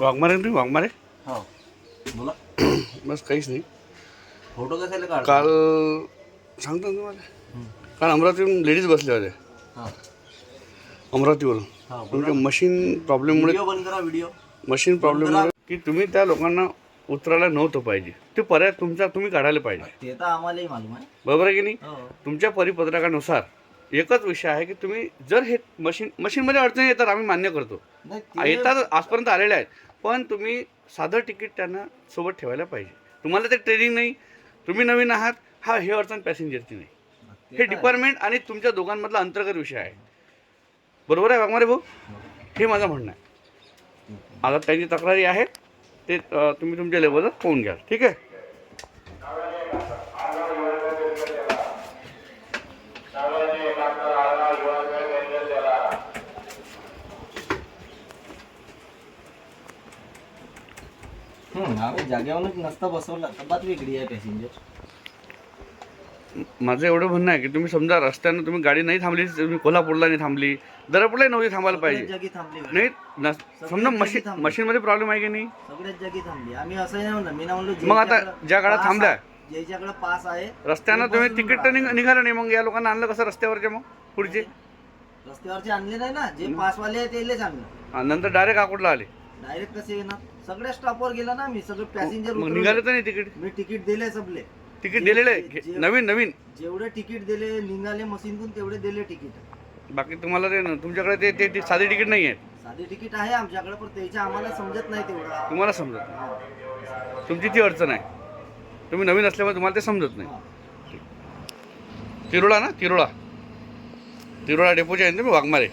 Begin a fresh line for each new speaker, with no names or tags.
वाघमारे तुम्ही वाघमारे
हो. बोला.
बस काहीच नाही.
फोटो कशाला काढ
काल सांगतो ना तुम्हाला. काल अमरावतीवरून लेडीज बसल्या होत्या.
हा.
अमरावतीवरून.
हा
तुमच्या मशीन प्रॉब्लेममुळे
व्हिडिओ बंद करा व्हिडिओ
मशीन प्रॉब्लेममुळे की तुम्ही त्या लोकांना उतरायला नव्हतं पाहिजे. ते पर्याय तुमचा तुम्ही काढायला पाहिजे.
ते तर आम्हालाही मालूम आहे.
बरोबर आहे की नाही?
हो.
तुमच्या परिपत्रकानुसार एकच विषय आहे की तुम्ही जर हे मशीन मशीनमध्ये अडचणी येतात आम्ही मान्य करतो.
नाही ते-
येतात आजपर्यंत आलेले आहेत. पण तुम्ही साधं तिकीट त्यांना सोबत ठेवायला पाहिजे. तुम्हाला ते ट्रेनिंग नाही. तुम्ही नवीन आहात. हा हे अडचण पॅसेंजरची नाही. हे. डिपार्टमेंट आणि तुमच्या दोघांमधला अंतर्गत विषय आहे. बरोबर आहे वाघमारे भाऊ? हे माझं म्हणणं आहे. आता त्यांची तक्रारी आहे ते तुम्ही तुमच्या लेवलवर पाहून घ्याल. ठीक आहे?
हम्म, आम्ही जागेवरच नसता बसवला. तर बात वेगळी आहे पॅसेंजर
माझं एवढं म्हणणं आहे की तुम्ही समजा रस्त्यानं तुम्ही गाडी नाही थांबली तुम्ही कोल्हापूरला नाही थांबली दरपूरला नव्हती थांबायला पाहिजे.
जागी थांबली गाडी.
नाही नस- समजा मशीन. मशीनमध्ये प्रॉब्लेम आहे की नाही?
सगळ्याच जागी थांबली. आम्ही असं नाही म्हणलं. मी ना म्हणलो
मग आता
ज्याच्याकडं
ज्या गाड्या थांबल्या.
आहे- ज्याच्याकडे पास आहे
रस्त्यानं
ते
तुम्ही
बसून
तिकीट तर
राहा.
निघ- निघालं नाही मग या लोकांना आणलं कसं रस्त्यावरचे मग? पुढचे?
रस्त्यावरचे आणले नाही ना. जे पासवाले आहे आणलं.
आणि नंतर डायरेक्ट आकुडला आले.
डायरेक्ट कसे येणार सगळ्या स्टॉपवर गेला ना मी सगळे पॅसेंजर
मग निघाले तर नाही तिकीट?
मी तिकीट दिले सबले
तिकीट दिलेलं आहे?
जे-
घे- नवीन नवीन?
जेवढे तिकीट दिले निघाले मशीनतून तेवढे दिले तिकीट.
बाकी तुम्हाला ते न- तुमच्याकडे ते ते ते साधे तिकीट नाही आहे
साधे तिकीट आहे आमच्याकडे पण त्याच्या आम्हाला समजत नाही तेवढा.
तुम्हाला समजत नाही. तुमची ती अडचण आहे. तुम्ही नवीन असल्यामुळे तुम्हाला ते समजत नाही. तिरोळा ना तिरोळा. तिरोळा डेपोचे आहे ना तुम्ही वाघमारे.